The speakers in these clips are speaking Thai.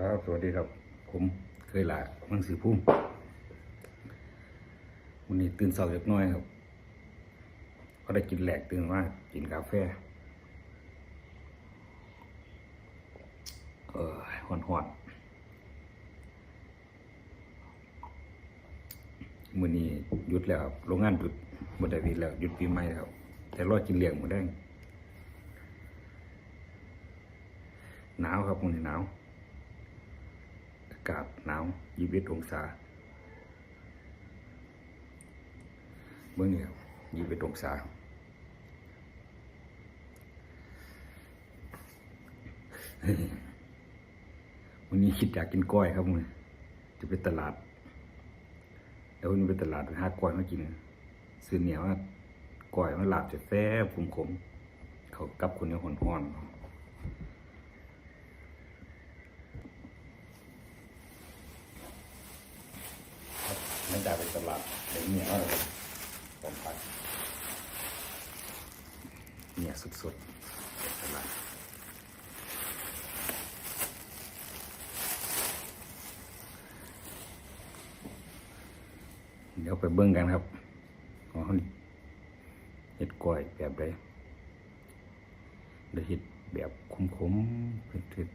ครับ สวัสดีครับ ผมเคยหลามังสีพุ่มวันนี้ตื่นเช้าเล็กน้อยครับ ก็ได้กินแหลกตื่นมากินกาแฟเออหอนหอนมือนี้หยุดแล้วครับโรงงานหยุดบ่ได้หยุดแล้วหยุดปีใหม่แล้วครับ แต่รอดกินเลี้ยงมื้อแดงหนาวครับมือนี้หนาวากาศหนาวยี่สิบองศาเมื่อเนี้ครับยี่สิบองศาวันนี้คิดอยากกินก้อยครับมึงจะไปตลาดแล้ววันนี้ไปตลาดไปหาก้อยมากินซื้อเหนียวว่าก้อยมันหลาบจะแซ่บขมขมๆเขากับคนนี้หอนหอนๆ ไม่ได้ไปตลาดเดี๋ยวเนี่ยว่าผมไปเนี่ยสุดๆไปตลาดเดี๋ยวไปเบิ่งกันครับว่าเขาเห็ดก้อยแบบใดเดี๋ยวเห็ดแบบคมๆเผ็ด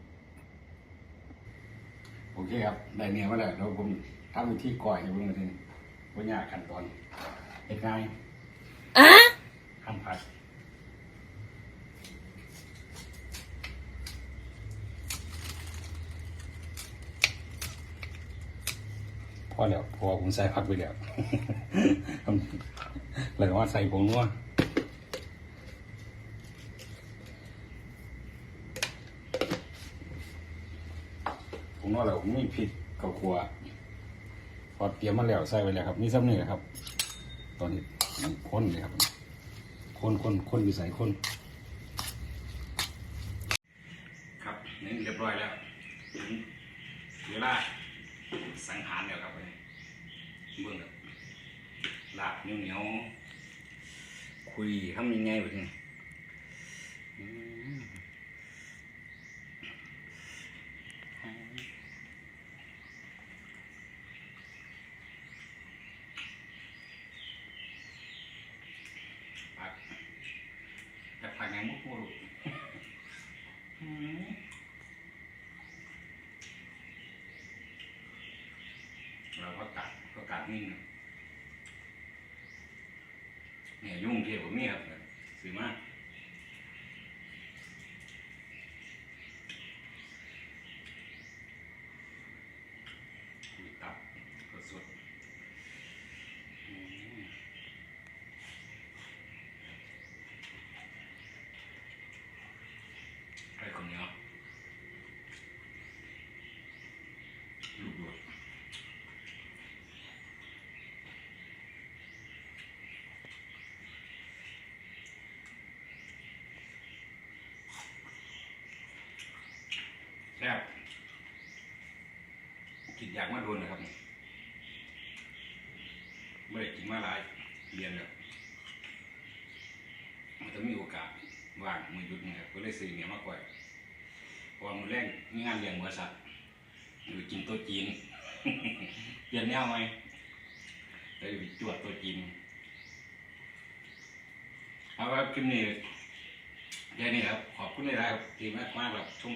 ๆโอเคครับ ได้เนี่ยมาแล้วเดี๋ยวผม ทำวิธีก้อยให้เบิ่งทีนี้ว่ายากขั้นตอนเห็ดง่ายทำผัดพอแล้วเพอผมใส่ผักไปแล้วแล้วก็ว่าใส่ผงนัวผงนัวแล้วมีพริกข้าวคั่ว พอเตรียมมาแล้วใส่ไปแล้วครับนี่ซ้ำนี่แหละครับ ตอนนี้ข้นเลยครับข้นข้นข้นอยู่ใส่ข้นครับนี่เรียบร้อยแล้วเวลาสังหารแล้วครับเว้ยเบิ่งครับลาบเหนียวเหนียวคุยทำยังไงวะเนี่ยอืมผัก แต่ผักยังมุกมุกอืมเราก็ตัดก็กัดนิ่งเนี่ยยุ่งเทียบกับเมียครับสื่อมากคุยตับก็สดอืม ไอ้คนเนี้ยลูกโดดแซ่บกินอยากมาโดนนะครับไม่ได้กินมาหลายเรียนแล้วมันจะมีโอกาส ว่างมือหยุดนะครับก็เลยซื้อเนี่ยมากกว่าพราะว่ามือแรกมีงานเลี้ยงบริษัทอยู่กินโต๊ะจีนเปลี่ยนแนวไหมเลยไปจวดโต๊ะจีนเอาครับคลิปนี้แค่นี้ครับขอบคุณเลยนะครับที่มากมากๆครับชม